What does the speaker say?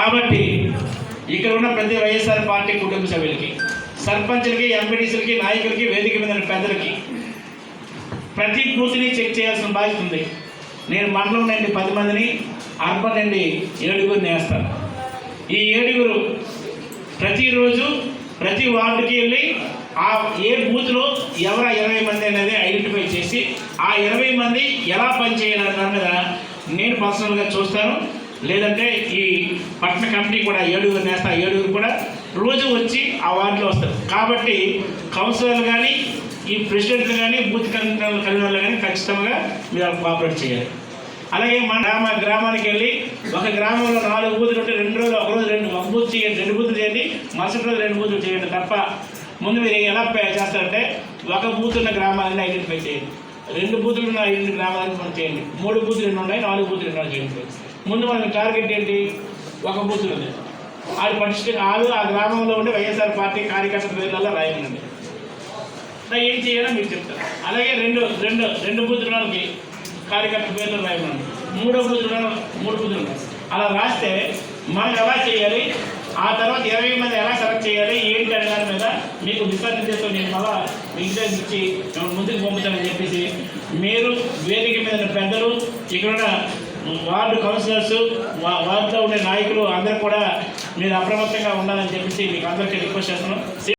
కాబట్టి ఇక్కడ ఉన్న ప్రతి వైఎస్ఆర్ పార్టీ కుటుంబ సభ్యులకి సర్పంచ్లకి ఎంపీటీసీలకి నాయకులకి వేదిక మీద పెద్దలకి ప్రతి బూత్ని చెక్ చేయాల్సిన బాధ్యత ఉంది. నేను మండలం నుండి పది మందిని అర్బన్ నుండి ఏడుగురు నేస్తాను ఈ ఏడుగురు ప్రతిరోజు ప్రతి వార్డుకి వెళ్ళి ఆ ఏ బూత్లో ఎవరు ఇరవై మంది అనేది ఐడెంటిఫై చేసి ఆ ఇరవై మంది ఎలా పనిచేయాలన్న మీద నేను పర్సనల్గా చూస్తాను. లేదంటే ఈ పట్టణ కమిటీ కూడా ఏడుగురు నేస్తా ఏడుగురు కూడా రోజు వచ్చి ఆ వార్డులో వస్తారు. కాబట్టి కౌన్సిలర్లు కానీ ఈ ప్రెసిడెంట్లు కానీ బూత్ కన్వీనర్లు కన్వీనర్లు కానీ ఖచ్చితంగా మీరు కోఆపరేట్ చేయాలి. అలాగే మన గ్రామ గ్రామానికి వెళ్ళి ఒక గ్రామంలో నాలుగు బూతులు ఉంటే రెండు రోజులు ఒక రోజు రెండు ఒక బూత్ చేయండి రెండు బూతులు చేయండి మరుసటి రోజు రెండు బూతులు చేయండి తప్ప ముందు మీరు ఎలా పే- చేస్తారంటే ఒక బూత్ ఉన్న గ్రామాలని ఐడెంటిఫై చేయండి. రెండు బూతులు ఉన్న ఐదు గ్రామాలను చేయండి. మూడు బూతులు ఎన్ని ఉన్నాయి? నాలుగు బూతులు ఎన్నో చేయండి. ముందు మన టార్గెట్ ఏంటి? ఒక బూతులు ఉంది ఆడు పరిస్థితి ఆలు ఆ గ్రామంలో ఉండే వైఎస్ఆర్ పార్టీ కార్యకర్త పేర్లలో రాయనండి నా ఏం చేయాలో మీరు చెప్తాను అలాగే రెండు రెండు రెండు బూతులకి కార్యకర్త పేర్లు రాయమన్నాను మూడో బూతులు మూడు బూతులు అలా రాస్తే మనం ఎలా చేయాలి? ఆ తర్వాత ఇరవై మంది ఎలా సెలెక్ట్ చేయాలి? ఏంటి అనే దాని మీద మీకు దిశానిర్దేశం నేను మళ్ళా మిగతా ఇచ్చి ముందుకు పంపుతానని చెప్పేసి మీరు వేదిక మీద పెద్దలు ఇక్కడ వార్డు కౌన్సిలర్స్ వా- వార్డులో ఉండే నాయకులు అందరూ కూడా మీరు అప్రమత్తంగా ఉండాలని చెప్పేసి మీకు అందరికీ రిక్వెస్ట్ చేస్తున్నాం.